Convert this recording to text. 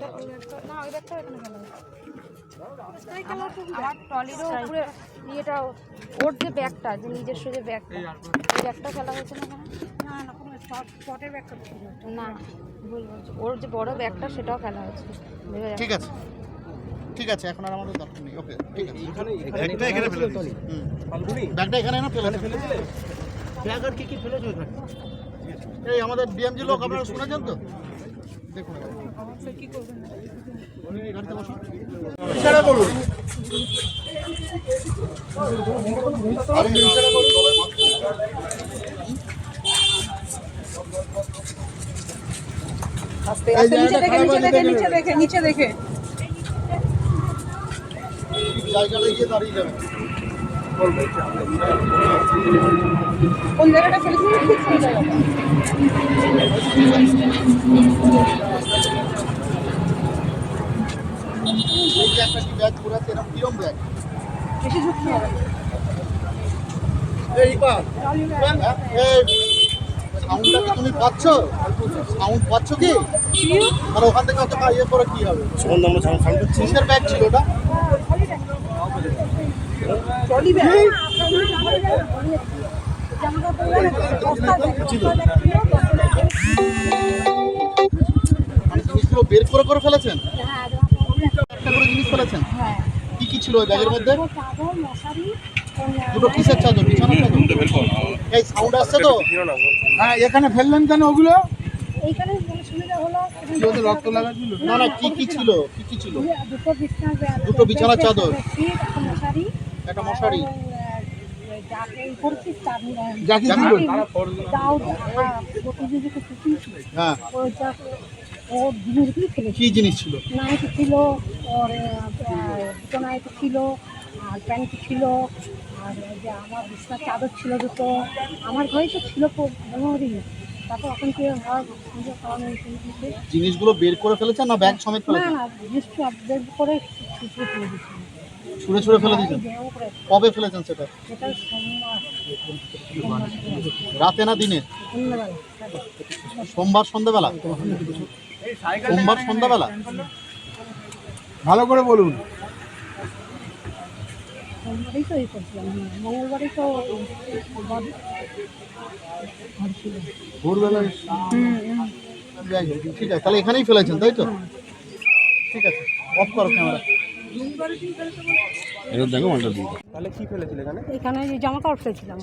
ব্যাগটা ওই ব্যাগটা না ওই ব্যাগটা এখানে ফেলা আমার আমার উপরে ইয়েটা ওর যে ব্যাগটা যে নিজস্ব যে ব্যাগটা ওই ব্যাগটা ফেলা হয়েছে না না না কোনো স্পটের ব্যাগটা না ভুল বলছি ওর যে বড় ব্যাগটা সেটাও ফেলা হয়েছে ঠিক আছে ঠিক আছে এখন আর আমাদের দরকার নেই ওকে ঠিক আছে ব্যাগটা এখানে ফেলে দিয়েছি। ব্যাগটা এখানে না ফেলে ফেলেছিলে ব্যাগ আর কি কি ফেলেছো এই আমাদের ডিএমজি লোক আপনারা শুনেছেন তো? নিচে দেখে নিচে দেখে। নিচে দাঁড়িয়ে যাবেন কোন জায়গাটা ফেলেছি ঠিক সেই জায়গাটা? এই যে একটা কি ব্যাগ ঘুরাচ্ছে এরকম কিরম ব্যাগ? বেশি ঝুঁকতে হবে। সাউন্ডটা তুমি পাচ্ছ? সাউন্ড পাচ্ছ কি? আর ওখান থেকে অত ইয়ে করে কি হবে? সুগন্ধ আমরা সাউন্ড কিসের ব্যাগ ছিল ওটা ট্রলি ব্যাগ মানে জিনিসগুলো বের করে করে ফেলেছেন? জিনিস ফেলেছেন? কি কি ছিল ব্যাগের মধ্যে? দুটো কিসের চাদর, বিছানার চাদর? এই সাউন্ড আসছে তো? হ্যাঁ এখানে ফেললেন কেন ওগুলো? এইখানে সুবিধা না না, কি কি ছিল? কি কি ছিল? দুটো বিছানার চাদর। একটা মশারি। হ্যাঁ ফেলেছি কি জিনিস ছিল নাইটি ছিল ওর দুটো নাইটি ছিল? আর প্যান্ট ছিল আর যে আমার বিছনার চাদর ছিল দুটো আমার ঘরে তো ছিল তারপর এখন কি হয় জিনিসগুলো বের করে ফেলেছেন না ব্যাগ সমেত না জিনিসটা আপডেট করে ছুটে ফেলে দিচ্ছি ছুঁড়ে ছুঁড়ে ফেলে দিয়েছেন? কবে ফেলেছেন সেটা? সেটা রাতে না দিনে? সোমবার সন্ধ্যাবেলা? সোমবার সন্ধ্যাবেলা? ভালো করে বলুন। হোক, ঠিক আছে তাহলে এখানেই ফেলেছেন তাই তো? ঠিক আছে অফ করো ক্যামেরা দেখো মালটা তাহলে কি ফেলেছিল এখানে? এখানে যে জামা কাপড় ফেলছিলাম।